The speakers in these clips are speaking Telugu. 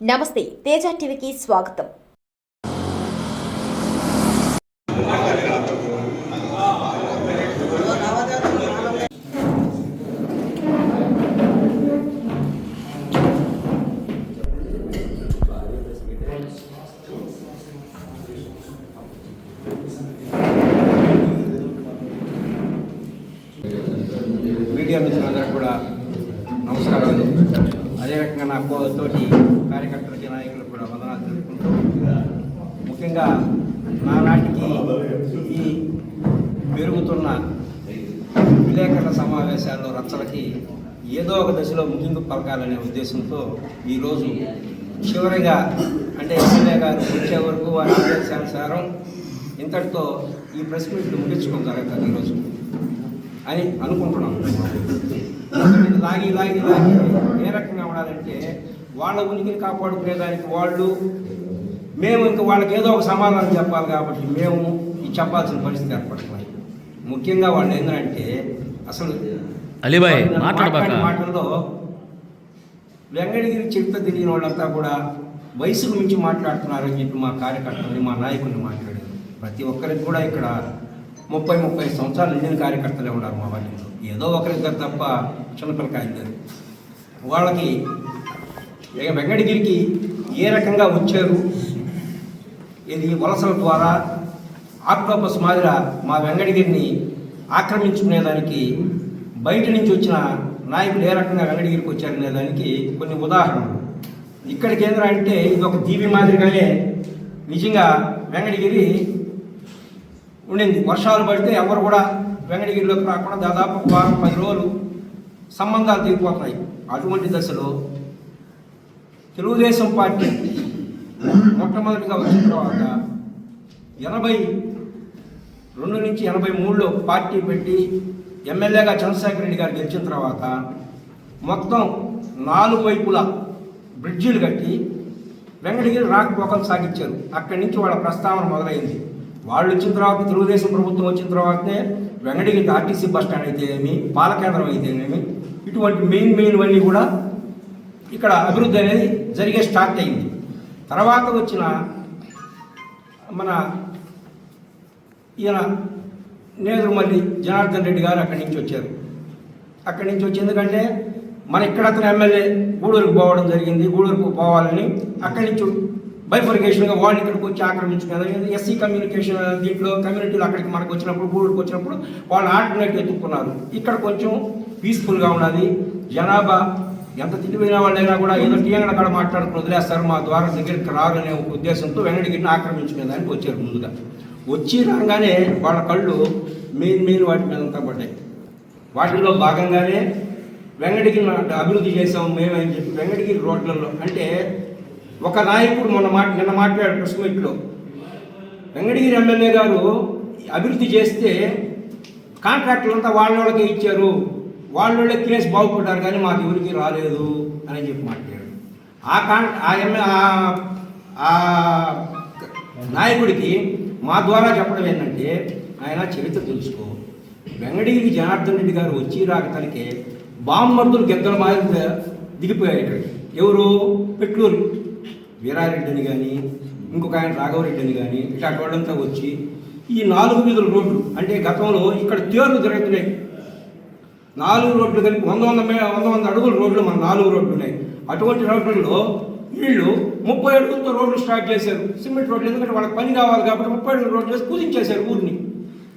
నమస్తే తేజ టీవీకి స్వాగతం. మీడియా అందరూ కూడా నమస్కారాలు. అదే రకంగా నా కోతోటి కార్యకర్తలకి నాయకులకు కూడా వందనాలు తెలుపుకుంటూ ముఖ్యంగా నానాటికి ఈ పెరుగుతున్న విలేకరుల సమావేశాల్లో రచ్చలకి ఏదో ఒక దశలో ముగింపు పలకాలనే ఉద్దేశంతో ఈరోజు చివరిగా అంటే ఎమ్మెల్యే గారు వచ్చే వరకు వారి ఆదేశానుసారం ఇంతటితో ఈ ప్రెస్ మీట్లు ముగించుకోగలుగుతారు ఈరోజు అని అనుకుంటున్నాం. లాగి లాగి లాగి ఏ రకంగా ఉండాలంటే వాళ్ళ ఉనికిని కాపాడుకునేదానికి వాళ్ళు మేము ఇంకా వాళ్ళకి ఏదో ఒక సమాధానం చెప్పాలి కాబట్టి మేము ఈ చెప్పాల్సిన పరిస్థితి ఏర్పడుతున్నాయి. ముఖ్యంగా వాళ్ళు ఏంటంటే అసలు అలీబాయ్, వాళ్ళు. మాట్లాడిన మాటల్లో వెంకటగిరి చరిత్ర తెలియని వాళ్ళంతా కూడా వయసుకు మించి మాట్లాడుతున్నారని చెప్పి మా కార్యకర్తల్ని మా నాయకుల్ని మాట్లాడారు. ప్రతి ఒక్కరికి కూడా ఇక్కడ ముప్పై ముప్పై సంవత్సరాలు నిండిన కార్యకర్తలే ఉన్నారు మా వాటిలో ఏదో ఒకరిద్దరు తప్ప చిన్నపిల్లకాయ వాళ్ళకి వెంకటగిరికి ఏ రకంగా వచ్చారు? ఇది వలసల ద్వారా ఆక్టోపస్ మాదిర మా వెంకటగిరిని ఆక్రమించుకునేదానికి బయట నుంచి వచ్చిన నాయకులు ఏ రకంగా వెంకటగిరికి వచ్చారనే దానికి కొన్ని ఉదాహరణలు. ఇక్కడ కేంద్రం అంటే ఇది ఒక దీవి మాదిరిగానే నిజంగా వెంకటగిరి ఉండింది. వర్షాలు పడితే ఎవరు కూడా వెంకటగిరిలోకి రాకుండా దాదాపు వారం పది రోజులు సంబంధాలు తీరిపోతున్నాయి. అటువంటి దశలో తెలుగుదేశం పార్టీ మొట్టమొదటిగా వచ్చిన తర్వాత ఎనభై రెండు నుంచి ఎనభై మూడులో పార్టీ పెట్టి ఎమ్మెల్యేగా చంద్రశేఖర రెడ్డి గారు గెలిచిన తర్వాత మొత్తం నాలుగు వైపులా బ్రిడ్జిలు కట్టి వెంకటగిరి రాకపోకలు సాగించారు. అక్కడి నుంచి వాళ్ళ ప్రస్తావన మొదలైంది. వాళ్ళు వచ్చిన తర్వాత తెలుగుదేశం ప్రభుత్వం వచ్చిన తర్వాతనే వెంకటగిరి ఆర్టీసీ బస్ స్టాండ్ అయితేనేమి పాలకేంద్రం అయితేనేమి ఇటువంటి మెయిన్ మెయిన్ అన్నీ కూడా ఇక్కడ అభివృద్ధి అనేది జరిగే స్టార్ట్ అయింది. తర్వాత వచ్చిన మన ఈయన నేదురుమల్లి జనార్దన్ రెడ్డి గారు అక్కడి నుంచి వచ్చారు. అక్కడి నుంచి వచ్చి ఎందుకంటే మన ఇక్కడ అతను ఎమ్మెల్యే గూడూరుకు పోవడం జరిగింది గూడూరుకు పోవాలని అక్కడి నుంచి బైఫర్గేషన్గా వాళ్ళు ఇక్కడికి వచ్చి ఆక్రమించుకున్నారు ఎస్సీ కమ్యూనికేషన్ దీంట్లో కమ్యూనిటీలు అక్కడికి మనకు వచ్చినప్పుడు గూడూరుకు వచ్చినప్పుడు వాళ్ళు ఆల్టర్నేట్ ఎత్తుక్కున్నారు ఇక్కడ కొంచెం పీస్ఫుల్గా ఉన్నది. జనాభా ఎంత తిరిగిపోయిన వాళ్ళైనా కూడా ఏదో టీఎంగడ అక్కడ మాట్లాడుకుని వదిలేస్తారు మా ద్వారా దగ్గరికి రారనే ఒక ఉద్దేశంతో వెంకటగిరిని ఆక్రమించుకునేదానికి వచ్చారు ముందుగా. వచ్చి రాగానే వాళ్ళ కళ్ళు మెయిన్ మెయిన్ వాటి మీద అంతా పడ్డాయి. వాటిలో భాగంగానే వెంకటగిరి అభివృద్ధి చేసాం మేమని చెప్పి వెంకటగిరి రోడ్లలో అంటే ఒక నాయకుడు మొన్న మాట నిన్న మాట్లాడాడు ప్రెస్ మీట్లో. వెంకటగిరి ఎమ్మెల్యే గారు అభివృద్ధి చేస్తే కాంట్రాక్టులంతా వాళ్ళ వాళ్ళకే ఇచ్చారు. వాళ్ళ వాళ్ళే తినేసి బాగుపడ్డారు కానీ మాకు ఎవరికి రాలేదు అని చెప్పి మాట్లాడాడు ఆ కాన్ ఆ ఎమ్మె ఆ- నాయకుడికి మా ద్వారా చెప్పడం ఏంటంటే ఆయన చరిత్ర తెలుసుకో. వెంగడగిరి జనార్దన్ రెడ్డి గారు వచ్చి రాక తనకి బామ్మర్దులు గెద్దల మాదిరి దిగిపోయారు ఇక్కడికి ఎవరు? పెట్లూరు. వీరారెడ్డి అని కానీ ఇంకొక ఆయన రాఘవరెడ్డి అని కానీ ఇట్లా వాళ్ళంతా వచ్చి ఈ నాలుగు వీధుల రోడ్లు అంటే గతంలో ఇక్కడ తేర్లు జరుగుతున్నాయి. నాలుగు రోడ్లు కలిపి వంద వంద వంద వంద అడుగుల రోడ్లు మన నాలుగు రోడ్లు ఉన్నాయి అటువంటి రోడ్లలో వీళ్ళు ముప్పై అడుగులతో రోడ్లు స్టార్ట్ చేశారు. సిమెంట్ రోడ్లు ఎందుకంటే వాళ్ళకి పని కావాలి కాబట్టి ముప్పై అడుగుల రోడ్లు వేసి పూజించేశారు ఊరిని.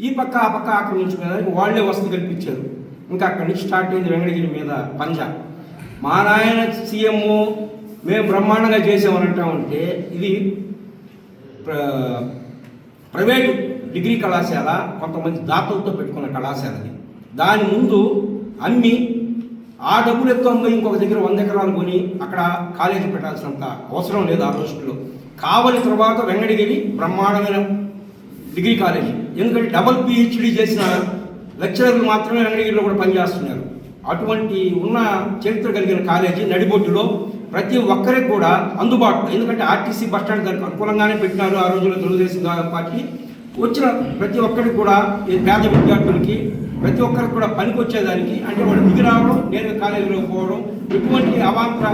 ఈ పక్క ఆ పక్క ఆక్రమించుకునేదానికి వాళ్ళే వసతి కల్పించారు. ఇంకా అక్కడి నుంచి స్టార్ట్ అయింది వెంకటగిరి మీద పంజా. మా నాయన సీఎం మేము బ్రహ్మాండంగా చేసామని అంటామంటే ఇది ప్ర- ప్రైవేటు డిగ్రీ కళాశాల కొంతమంది దాతలతో పెట్టుకున్న కళాశాల అది. దాని ముందు అమ్మి ఆ డబ్బులు ఎత్తుకొని పోయి ఇంకొక దగ్గర వంద ఎకరాలు కొని అక్కడ కాలేజీ పెట్టాల్సినంత అవసరం లేదు ఆ రోజుల్లో. కావలి తర్వాత వెంగడగిరి బ్రహ్మాండమైన డిగ్రీ కాలేజీ. ఎందుకంటే డబల్ పిహెచ్డి చేసిన లెక్చరర్లు మాత్రమే వెంగడగిరిలో కూడా పనిచేస్తున్నారు. అటువంటి ఉన్న చరిత్ర కలిగిన కాలేజీ నడిబొడ్డులో ప్రతి ఒక్కరికి కూడా అందుబాటులో. ఎందుకంటే ఆర్టీసీ బస్ స్టాండ్ దానికి అనుకూలంగానే పెట్టినారు ఆ రోజుల్లో తెలుగుదేశం పార్టీ. వచ్చిన ప్రతి ఒక్కరికి కూడా ఈ పేద విద్యార్థులకి ప్రతి ఒక్కరికి కూడా పనికి వచ్చేదానికి అంటే వాళ్ళు దిగి రావడం నేను కాలేజీలో పోవడం ఎటువంటి అవాంతర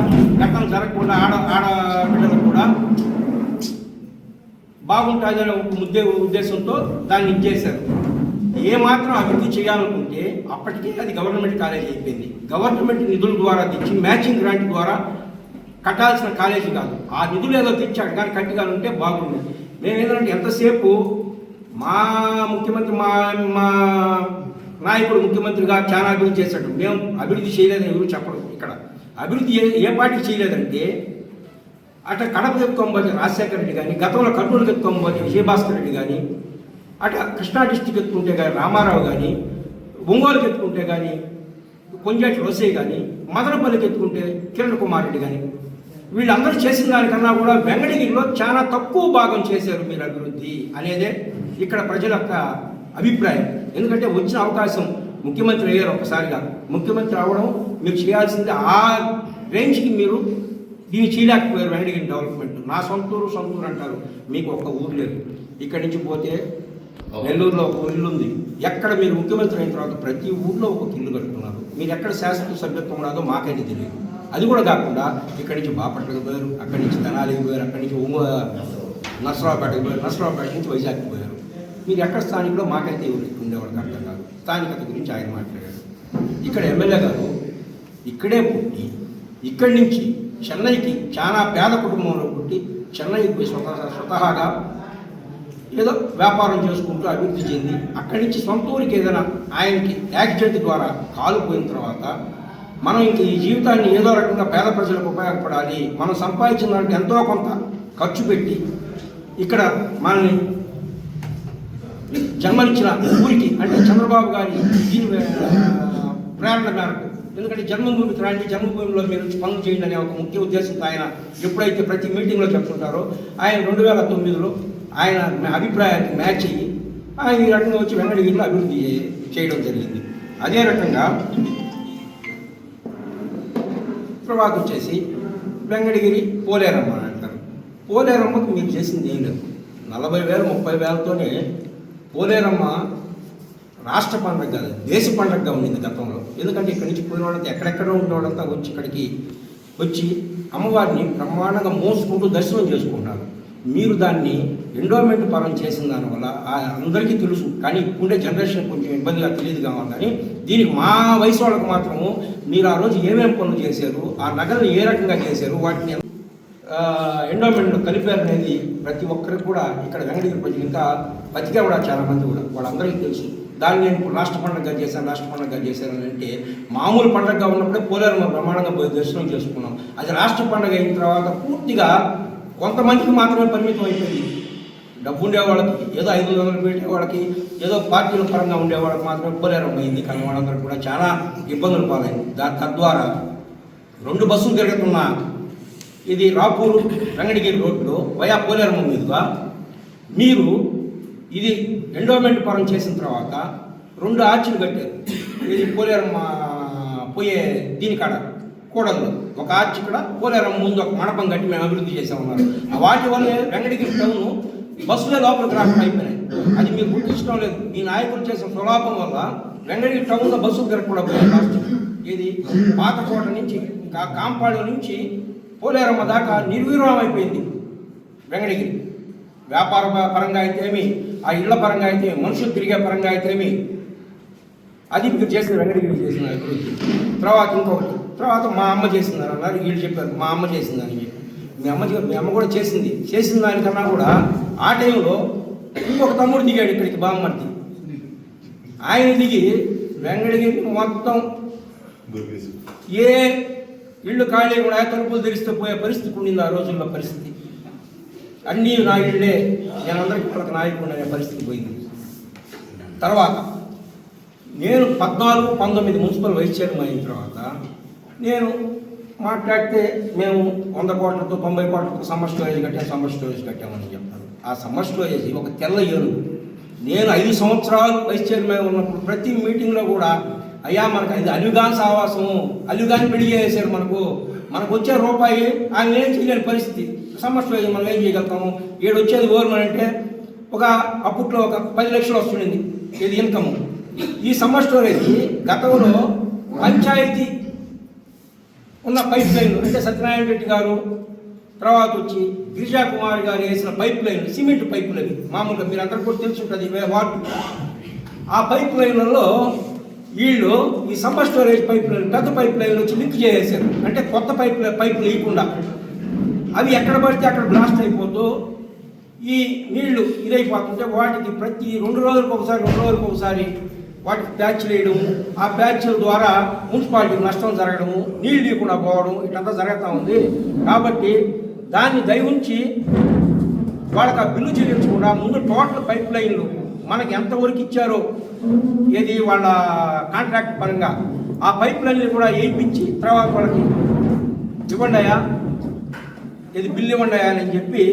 ఘటనలు జరగకుండా ఆడ ఆడబిడ్డలు కూడా బాగుంటుందనే ఒక ముద్దే ఉద్దేశంతో దాన్ని ఇచ్చేశారు. ఏమాత్రం అభివృద్ధి చేయాలనుకుంటే అప్పటికే అది గవర్నమెంట్ కాలేజీ అయిపోయింది. గవర్నమెంట్ నిధుల ద్వారా తెచ్చి మ్యాచింగ్ గ్రాంట్ ద్వారా కట్టాల్సిన కాలేజీ కాదు. ఆ నిధులు ఏదో తెచ్చాడు కానీ ఉంటే బాగుంది. మేము ఏంటంటే ఎంతసేపు మా ముఖ్యమంత్రి మా మా నాయకుడు ముఖ్యమంత్రిగా చాలా అభివృద్ధి చేశాడు. మేము అభివృద్ధి చేయలేదని ఎవరు చెప్పడం ఇక్కడ. అభివృద్ధి ఏ ఏ పార్టీ చేయలేదంటే అట కడప ఎత్తుకోబోతే రాజశేఖర రెడ్డి కానీ గతంలో కర్నూలు ఎత్తుకోబోతే విజయభాస్కర్ రెడ్డి కానీ అట కృష్ణా డిస్టిక్ ఎత్తుకుంటే కానీ రామారావు కానీ ఒంగోలుకి ఎత్తుకుంటే కానీ కొంజాటి రోసే కానీ మదనపల్లికి ఎత్తుకుంటే కిరణ్ కుమార్ రెడ్డి కానీ వీళ్ళందరూ చేసిన దానికన్నా కూడా వెంగళగిరిలో చాలా తక్కువ భాగం చేశారు మీరు అభివృద్ధి అనేదే ఇక్కడ ప్రజల యొక్క అభిప్రాయం. ఎందుకంటే వచ్చిన అవకాశం ముఖ్యమంత్రి అయ్యారు ఒక్కసారిగా. ముఖ్యమంత్రి అవడం మీరు చేయాల్సింది ఆ రేంజ్కి మీరు దీన్ని చేయలేకపోయారు వెంకటగిరి డెవలప్మెంట్. నా సొంతూరు సొంతూరు అంటారు. మీకు ఒక్క ఊరు లేదు. ఇక్కడి నుంచి పోతే నెల్లూరులో ఒక ఇల్లు ఉంది. ఎక్కడ మీరు ముఖ్యమంత్రి అయిన తర్వాత ప్రతి ఊర్లో ఒక ఇల్లు కట్టుకున్నారు. మీరు ఎక్కడ శాశ్వత సభ్యత్వం ఉన్నదో మాకైతే తెలియదు. అది కూడా కాకుండా ఇక్కడి నుంచి బాపట్లకు పోయారు అక్కడి నుంచి తెనాలికి పోయారు అక్కడి నుంచి ఉమ్మ నసరావుపేటకి పోయారు నసరావుపేట నుంచి వైజాగ్కి పోయారు. మీరు ఎక్కడ స్థానికులో మాకైతే ఎవరికి అర్థం కాదు. స్థానికత గురించి ఆయన మాట్లాడారు ఇక్కడ ఎమ్మెల్యే గారు ఇక్కడే పుట్టి ఇక్కడి నుంచి చెన్నైకి చాలా పేద కుటుంబంలో పుట్టి చెన్నైకి పోయి స్వతహా స్వతహాగా ఏదో వ్యాపారం చేసుకుంటూ అభివృద్ధి చెంది అక్కడి నుంచి సొంత ఊరికి ఏదైనా ఆయనకి యాక్సిడెంట్ ద్వారా కాలు పోయిన తర్వాత మనం ఇంక ఈ జీవితాన్ని ఏదో రకంగా పేద ప్రజలకు ఉపయోగపడాలి మనం సంపాదించిన దానికి ఎంతో కొంత ఖర్చు పెట్టి ఇక్కడ మనల్ని జన్మనిచ్చిన ఊరికి అంటే చంద్రబాబు గారి దీని ప్రేరణ మేరకు. ఎందుకంటే జన్మభూమి రండి జన్మభూమిలో మీరు పనులు చేయండి అనే ఒక ముఖ్య ఉద్దేశంతో ఆయన ఎప్పుడైతే ప్రతి మీటింగ్లో చెప్తుంటారో ఆయన రెండు వేల తొమ్మిదిలో ఆయన అభిప్రాయానికి మ్యాచ్ అయ్యి ఆయన ఈ రకంగా వచ్చి వెంకటగిరిలో అభివృద్ధి చేయడం జరిగింది. అదే రకంగా తర్వాత వచ్చేసి వెంకటగిరి పోలేరమ్మ అని అంటారు. పోలేరమ్మకు మీరు చేసింది ఏం లేదు. నలభై వేలు ముప్పై వేలతోనే పోలేరమ్మ రాష్ట్ర పండుగ కాదు దేశ పండుగగా ఉండింది గతంలో. ఎందుకంటే ఇక్కడి నుంచి పోయిన వాళ్ళంతా ఎక్కడెక్కడో ఉన్న వాళ్ళంతా వచ్చి ఇక్కడికి వచ్చి అమ్మవారిని బ్రహ్మాండంగా మోసుకుంటూ దర్శనం చేసుకుంటారు మీరు దాన్ని ఎండోమెంట్ పరం చేసిన దానివల్ల అందరికీ తెలుసు కానీ ఇప్పుడే జనరేషన్ కొంచెం ఇబ్బందిగా తెలియదు కావాలి కానీ దీనికి మా వయసు వాళ్ళకు మాత్రము మీరు ఆ రోజు ఏమేమి పనులు చేశారు ఆ నగలను ఏ రకంగా చేశారు వాటిని ఎండోమెంట్ కలిపారు అనేది ప్రతి ఒక్కరికి కూడా ఇక్కడ వెంకటగిరి ప్రజలు ఇంకా బతికే కూడా చాలా మంది కూడా వాళ్ళందరికీ తెలుసు. దాన్ని నేను రాష్ట్ర పండుగగా చేశాను రాష్ట్ర పండుగగా చేశాను అంటే మామూలు పండుగగా ఉన్నప్పుడే పోలేరు బ్రహ్మాండంగా పోయి దర్శనం చేసుకున్నాం. అది రాష్ట్ర పండుగ అయిన తర్వాత పూర్తిగా కొంతమందికి మాత్రమే పరిమితం అయిపోయింది. డబ్బు ఉండేవాళ్ళకి ఏదో ఐదు వందలు పెట్టే వాళ్ళకి ఏదో పార్టీల పరంగా ఉండేవాళ్ళకి మాత్రమే పోలేరం అయింది కానీ వాళ్ళందరూ కూడా చాలా ఇబ్బందులు పాలైంది. దా తద్వారా రెండు బస్సులు తిరుగుతున్న ఇది రాపూరు రంగడిగిరి రోడ్లో వయా పోలేరమ్మ మీదుగా మీరు ఇది ఎండోమెంట్ పరం చేసిన తర్వాత రెండు ఆర్చిలు కట్టారు. ఇది పోలేరమ్మ పోయే దీనికాడ కూడదు కూడల్లో ఒక ఆర్చి ఇక్కడ పోలేరమ్మ ముందు ఒక మండపం కట్టి మేము అభివృద్ధి చేసామన్నారు ఆ వాటి వల్ల వెంకటగిరి టౌన్ బస్సులే లోపలికి రాకుండా అయిపోయినాయి. అది మీరు గుర్తించడం లేదు. ఈ నాయకులు చేసిన స్వలాపం వల్ల వెంకటగిరి టౌన్లో బస్సులు తిరగకుండా పోయాయి రాష్ట్రం ఇది పాతకోట నుంచి కా- కాంపాడు నుంచి పోలేరమ్మ దాకా నిర్వీర్యం అయిపోయింది వెంకటగిరి. వ్యాపార పరంగా అయితేమి ఆ ఇళ్ళ పరంగా అయితే మనుషులు తిరిగే పరంగా అయితేమి అది మీరు చేసిన వెంకటగిరి చేసిన అభివృద్ధి తర్వాత ఇంకొకటి తర్వాత మా అమ్మ చేసిందని అన్నారు వీళ్ళు చెప్పారు మా అమ్మ చేసిందని చెప్పి. మీ అమ్మ మీ అమ్మ కూడా చేసింది. చేసిన దానికన్నా కూడా ఆ టైంలో ఇంకొక తమ్ముడు దిగాడు ఇక్కడికి బామ్మర్ది. ఆయన దిగి వెంకటగిరి మొత్తం ఏ ఇళ్ళు ఖాళీ కూడా తలుపులు తెరిస్తే పోయే పరిస్థితి ఉండింది ఆ రోజుల్లో పరిస్థితి. అన్నీ నా ఇళ్ళే. నేనందరికీ వాళ్ళకి నాయకుడు అనే పరిస్థితి పోయింది. తర్వాత నేను పద్నాలుగు పంతొమ్మిది మున్సిపల్ వైస్ చైర్మన్ అయిన తర్వాత నేను మాట్లాడితే మేము వంద కోట్లతో తొంభై కోట్లతో సమ్మర్ స్టోరేజ్ కట్టాం సమ్మర్ స్టోరేజ్ కట్టామని చెప్తాను ఆ సమ్మర్ స్టోరేజ్ ఒక తెల్ల ఏనుగు. నేను ఐదు సంవత్సరాలు వైస్ చైర్మన్ ఉన్నప్పుడు ప్రతి మీటింగ్లో కూడా అయ్యా మనకు ఇది అల్లుగాన్ సావాసము. అల్లుగాని పెళ్ళి చేశారు మనకు. మనకు వచ్చే రూపాయి ఆయన ఏం చేయలేని పరిస్థితి. సమస్య స్టోరేజ్ మనం ఏం చేయగలుగుతాము? ఏడు వచ్చేది గవర్నమెంట్ అంటే ఒక అప్పట్లో ఒక పది లక్షలు వస్తుండింది. ఇది ఇన్కమ్? ఈ సమ్మర్ స్టోరేజ్ గతంలో పంచాయతీ ఉన్న పైప్ లైన్ అంటే సత్యనారాయణ రెడ్డి గారు తర్వాత వచ్చి గిరిజా కుమార్ గారు వేసిన పైప్ లైన్ సిమెంట్ పైపులు అవి. మామూలుగా మీరు అందరికీ కూడా తెలుసుంటుంది వార్డు. ఆ పైప్ లైన్లలో వీళ్ళు ఈ సమ్మర్ స్టోరేజ్ పైప్ లైన్ పెద్ద పైప్ లైన్ వచ్చి లింక్ చేసేసారు అంటే కొత్త పైప్ పైపులు వేయకుండా అవి ఎక్కడ పడితే అక్కడ బ్లాస్ట్ అయిపోతూ ఈ నీళ్ళు ఇదైపోతుంటే వాటికి ప్రతి రెండు రోజులకు ఒకసారి రెండు రోజులకు ఒకసారి వాటికి ప్యాచ్ వేయడము ఆ ప్యాచ్ల ద్వారా మున్సిపాలిటీకి నష్టం జరగడము నీళ్ళు లేకుండా పోవడం ఇట్లంతా జరుగుతూ ఉంది. కాబట్టి దాన్ని దయవుంచి వాళ్ళకి ఆ బిల్లు చెల్లించకుండా ముందు టోటల్ పైప్ లైన్లు మనకి ఎంతవరకు ఇచ్చారో ఏది వాళ్ళ కాంట్రాక్ట్ పరంగా ఆ పైప్లన్నీ కూడా వేయించి తర్వాత వాళ్ళకి ఇవ్వండి ఇది బిల్లు ఇవ్వండి అని చెప్పి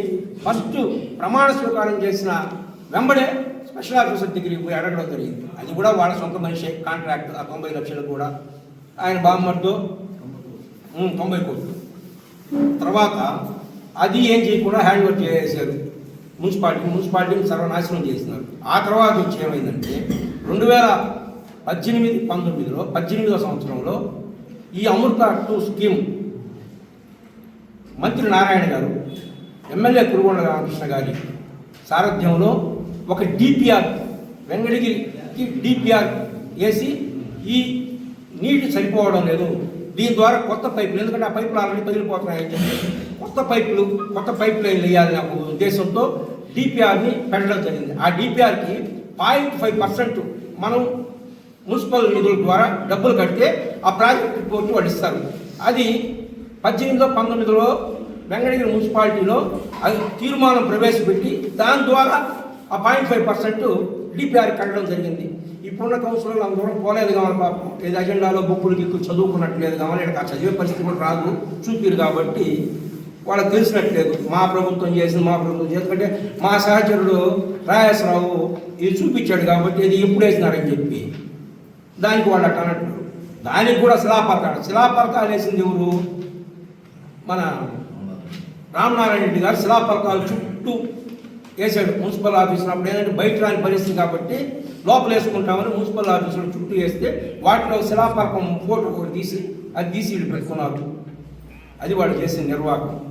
ఫస్ట్ ప్రమాణ స్వీకారం చేసిన వెంబడే స్పెషల్ ఆఫీసర్ దగ్గరికి పోయి అడగడం జరిగింది. అది కూడా వాళ్ళ సొంత మనిషి కాంట్రాక్ట్ ఆ తొంభై లక్షలు కూడా. ఆయన బామ్మతో తొంభై కోట్లు. తర్వాత అది ఏం చేయకుండా హ్యాండ్ ఓవర్ చేసేసారు మున్సిపాలిటీ మున్సిపాలిటీని సర్వనాశనం చేసినారు. ఆ తర్వాత వచ్చి ఏమైందంటే రెండు వేల పద్దెనిమిది పంతొమ్మిదిలో పద్దెనిమిదో సంవత్సరంలో ఈ అమృత టూ స్కీమ్ మంత్రి నారాయణ గారు ఎమ్మెల్యే కురుగొండ రామకృష్ణ గారి సారథ్యంలో ఒక డిపిఆర్ వెంగడిగిరికి డిపిఆర్ వేసి ఈ నీటి సరిపోవడం లేదు. దీని ద్వారా కొత్త పైపులు ఎందుకంటే ఆ పైపులు ఆల్రెడీ పగిలిపోతున్నాయని చెప్పి కొత్త పైపులు కొత్త పైప్ లైన్లు వేయాలనే ఒక ఉద్దేశంతో డిపిఆర్ని పెట్టడం జరిగింది. ఆ డిపిఆర్కి పాయింట్ ఫైవ్ పర్సెంట్ మనం మున్సిపల్ నిధుల ద్వారా డబ్బులు కడితే ఆ ప్రాజెక్ట్ రిపోర్ట్ వడిస్తారు అది పద్దెనిమిదిలో పంతొమ్మిదిలో వెంకటగిరి మున్సిపాలిటీలో అది తీర్మానం ప్రవేశపెట్టి దాని ద్వారా ఆ పాయింట్ ఫైవ్ పర్సెంట్ డిపిఆర్ కట్టడం జరిగింది. ఇప్పుడున్న కౌన్సిలర్లు అందరూ పోలేదు కావాలి పాపం. ఏది అజెండాలో బుక్కులు గిక్కులు చదువుకున్నట్లేదు కావాలి. ఇక్కడ ఆ చదివే పరిస్థితి కూడా రాదు. చూపిరు కాబట్టి వాళ్ళకి తెలిసినట్లేదు. మా ప్రభుత్వం చేసింది మా ప్రభుత్వం చేసింది. అంటే మా సహచరుడు రాయేశ్వరరావు ఇది చూపించాడు కాబట్టి ఇది ఎప్పుడు వేసినారని చెప్పి. దానికి వాళ్ళు అట్లా అన్నట్టు. దానికి కూడా శిలాపలకాలు శిలాపరకాలు వేసింది ఎవరు? మన రామనారాయణ రెడ్డి గారు శిలాపరకాలు చుట్టూ వేసాడు మున్సిపల్ ఆఫీసులో. అప్పుడు ఏంటంటే బయట రాని పరిస్థితి కాబట్టి లోపల వేసుకుంటామని మున్సిపల్ ఆఫీసులో చుట్టూ వేస్తే వాటిలో శిలాపరకం ఫోటో ఒకటి తీసి అది తీసి వీళ్ళు పెట్టుకున్నారు. అది వాళ్ళు చేసిన నిర్వాహకం.